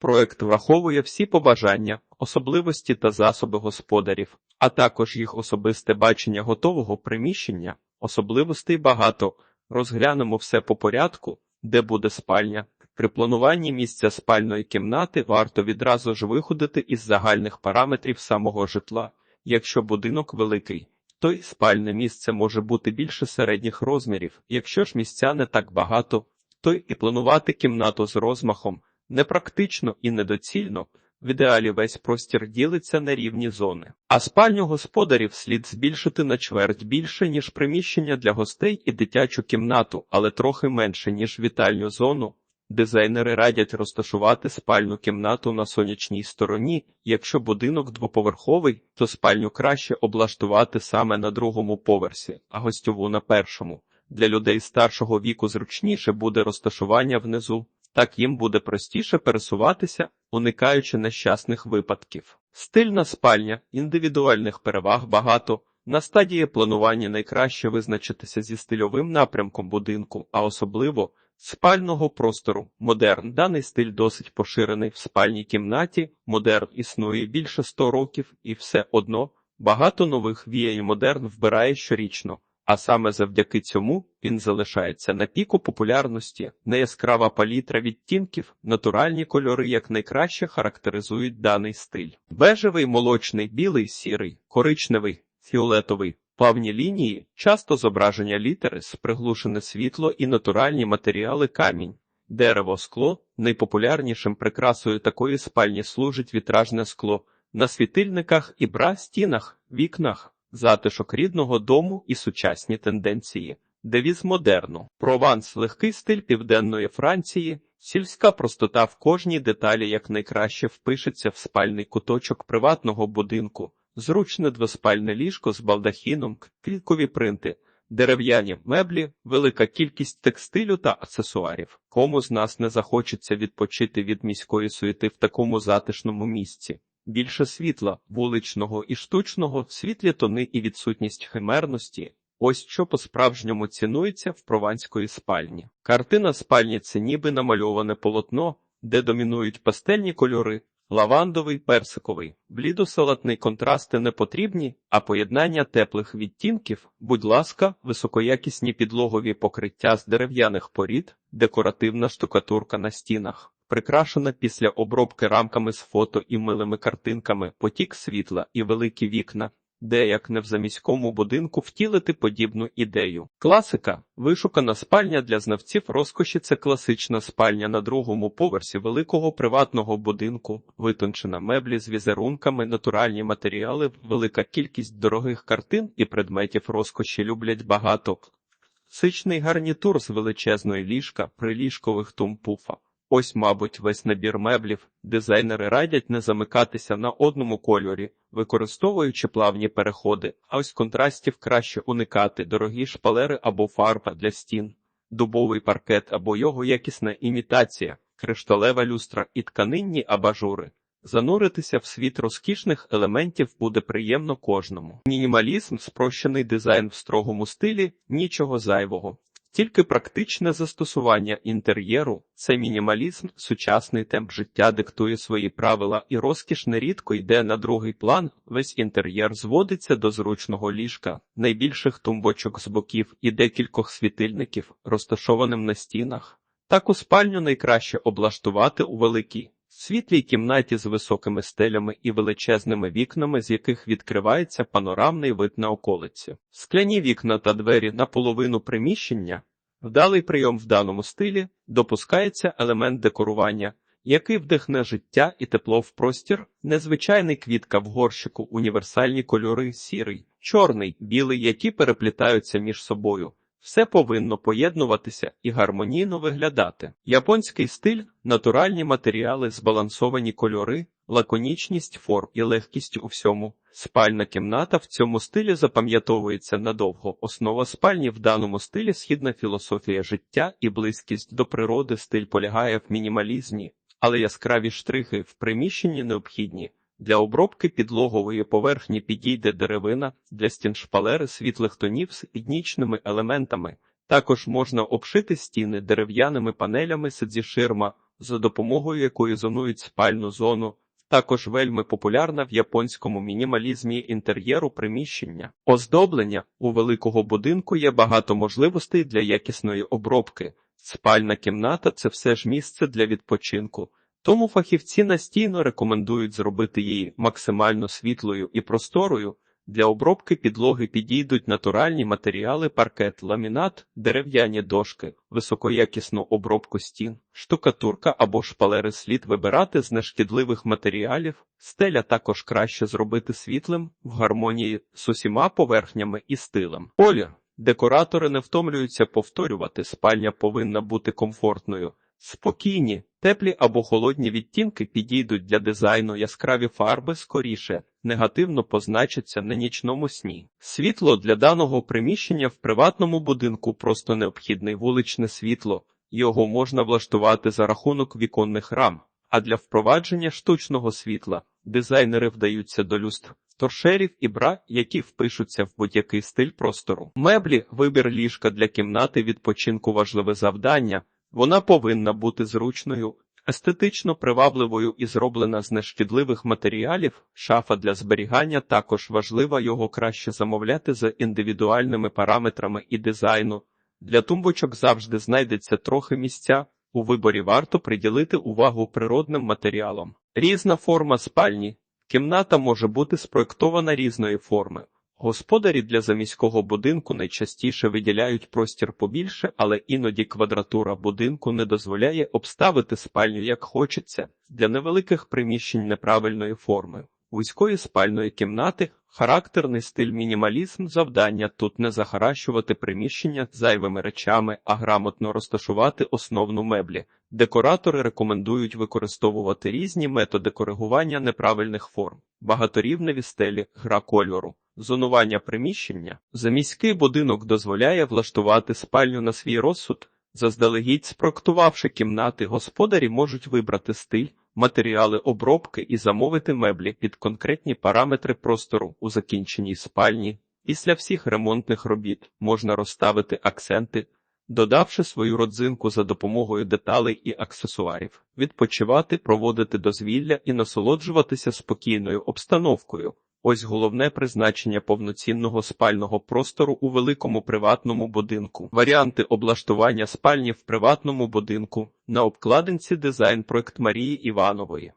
Проект враховує всі побажання, особливості та засоби господарів, а також їх особисте бачення готового приміщення, особливостей багато. Розглянемо все по порядку, де буде спальня. При плануванні місця спальної кімнати варто відразу ж виходити із загальних параметрів самого житла. Якщо будинок великий, то й спальне місце може бути більше середніх розмірів. Якщо ж місця не так багато, то і планувати кімнату з розмахом непрактично і недоцільно. В ідеалі весь простір ділиться на рівні зони, а спальню господарів слід збільшити на чверть більше, ніж приміщення для гостей і дитячу кімнату, але трохи менше, ніж вітальню зону. Дизайнери радять розташувати спальну кімнату на сонячній стороні. Якщо будинок двоповерховий, то спальню краще облаштувати саме на другому поверсі, а гостьову на першому. Для людей старшого віку зручніше буде розташування внизу, так їм буде простіше пересуватися, уникаючи нещасних випадків. Стильна спальня, індивідуальних переваг багато. На стадії планування найкраще визначитися зі стильовим напрямком будинку, а особливо спального простору. Модерн даний стиль досить поширений в спальній кімнаті. Модерн існує більше 100 років, і все одно багато нових віє модерн вбирає щорічно. А саме завдяки цьому він залишається на піку популярності, неяскрава палітра відтінків, натуральні кольори як найкраще характеризують даний стиль. Бежевий, молочний, білий, сірий, коричневий, фіолетовий, плавні лінії, часто зображення літери, приглушене світло і натуральні матеріали камінь. Дерево, скло найпопулярнішим прикрасою такої спальні служить вітражне скло на світильниках і бра стінах, вікнах затишок рідного дому і сучасні тенденції, девіз модерну, прованс, легкий стиль південної Франції, сільська простота в кожній деталі якнайкраще впишеться в спальний куточок приватного будинку, зручне двоспальне ліжко з балдахіном, квіткові принти. Дерев'яні меблі, велика кількість текстилю та аксесуарів. Кому з нас не захочеться відпочити від міської суєти в такому затишному місці більше світла, вуличного і штучного, світлі тони і відсутність химерності. Ось що по-справжньому цінується в прованської спальні. Картина спальні це ніби намальоване полотно, де домінують пастельні кольори, лавандовий, персиковий, блідо-салатний контрасти не потрібні, а поєднання теплих відтінків, будь ласка, високоякісні підлогові покриття з дерев'яних порід, декоративна штукатурка на стінах прикрашена після обробки рамками з фото і милими картинками, потік світла і великі вікна, де як не в заміському будинку втілити подібну ідею. Класика вишукана спальня для знавців розкоші це класична спальня на другому поверсі великого приватного будинку, витончена меблі з візерунками, натуральні матеріали, велика кількість дорогих картин і предметів розкоші люблять багато. Сичний гарнітур з величезної ліжка, приліжкових тумпуфа. Ось, мабуть, весь набір меблів. Дизайнери радять не замикатися на одному кольорі, використовуючи плавні переходи, а ось контрастів краще уникати дорогі шпалери або фарба для стін, дубовий паркет або його якісна імітація, кришталева люстра і тканинні абажури. Зануритися в світ розкішних елементів буде приємно кожному. Мінімалізм, спрощений дизайн в строгому стилі, нічого зайвого. Тільки практичне застосування інтер'єру, це мінімалізм, сучасний темп життя диктує свої правила, і розкіш нерідко йде на другий план. Весь інтер'єр зводиться до зручного ліжка, найбільших тумбочок з боків і декількох світильників, розташованим на стінах. Таку спальню найкраще облаштувати у великій світлій кімнаті з високими стелями і величезними вікнами, з яких відкривається панорамний вид на околиці. Скляні вікна та двері на половину приміщення, вдалий прийом в даному стилі, допускається елемент декорування, який вдихне життя і тепло в простір, незвичайний квітка в горщику, універсальні кольори, сірий, чорний, білий, які переплітаються між собою. Все повинно поєднуватися і гармонійно виглядати. Японський стиль, натуральні матеріали, збалансовані кольори, лаконічність форм і легкість у всьому. Спальна кімната в цьому стилі запам'ятовується надовго. Основа спальні в даному стилі східна філософія життя і близькість до природи. Стиль полягає в мінімалізмі, але яскраві штрихи в приміщенні необхідні. Для обробки підлогової поверхні підійде деревина, для стін шпалери світлих тонів з етнічними елементами. Також можна обшити стіни дерев'яними панелями зі ширма, за допомогою якої зонують спальну зону. Також вельми популярна в японському мінімалізмі інтер'єру приміщення. Оздоблення у великого будинку є багато можливостей для якісної обробки. Спальна кімната це все ж місце для відпочинку. Тому фахівці настійно рекомендують зробити її максимально світлою і просторою. Для обробки підлоги підійдуть натуральні матеріали, паркет, ламінат, дерев'яні дошки, високоякісну обробку стін, штукатурка або шпалери слід вибирати з нешкідливих матеріалів. Стеля також краще зробити світлим в гармонії з усіма поверхнями і стилем. Колір. Декоратори не втомлюються повторювати, спальня повинна бути комфортною. Спокійні, теплі або холодні відтінки підійдуть для дизайну яскраві фарби скоріше, негативно позначаться на нічному сні. Світло для даного приміщення в приватному будинку просто необхідне вуличне світло, його можна влаштувати за рахунок віконних рам, а для впровадження штучного світла дизайнери вдаються до люстр. Торшерів і бра, які впишуться в будь-який стиль простору. Меблі, вибір ліжка для кімнати відпочинку важливе завдання. Вона повинна бути зручною, естетично привабливою і зроблена з нешкідливих матеріалів. Шафа для зберігання також важлива, його краще замовляти за індивідуальними параметрами і дизайну. Для тумбочок завжди знайдеться трохи місця. У виборі варто приділити увагу природним матеріалам. Різна форма спальні. Кімната може бути спроєктована різної форми. Господарі для заміського будинку найчастіше виділяють простір побільше, але іноді квадратура будинку не дозволяє обставити спальню як хочеться для невеликих приміщень неправильної форми. Вузької спальної кімнати характерний стиль мінімалізм завдання тут не захаращувати приміщення зайвими речами, а грамотно розташувати основну меблі. Декоратори рекомендують використовувати різні методи коригування неправильних форм, багаторівневі стелі, гра кольору. Зонування приміщення заміський будинок дозволяє влаштувати спальню на свій розсуд. Заздалегідь спроектувавши кімнати, господарі можуть вибрати стиль, матеріали обробки і замовити меблі під конкретні параметри простору у закінченій спальні. Після всіх ремонтних робіт можна розставити акценти, додавши свою родзинку за допомогою деталей і аксесуарів, відпочивати, проводити дозвілля і насолоджуватися спокійною обстановкою. Ось головне призначення повноцінного спального простору у великому приватному будинку. Варіанти облаштування спальні в приватному будинку на обкладинці дизайн проект Марії Іванової.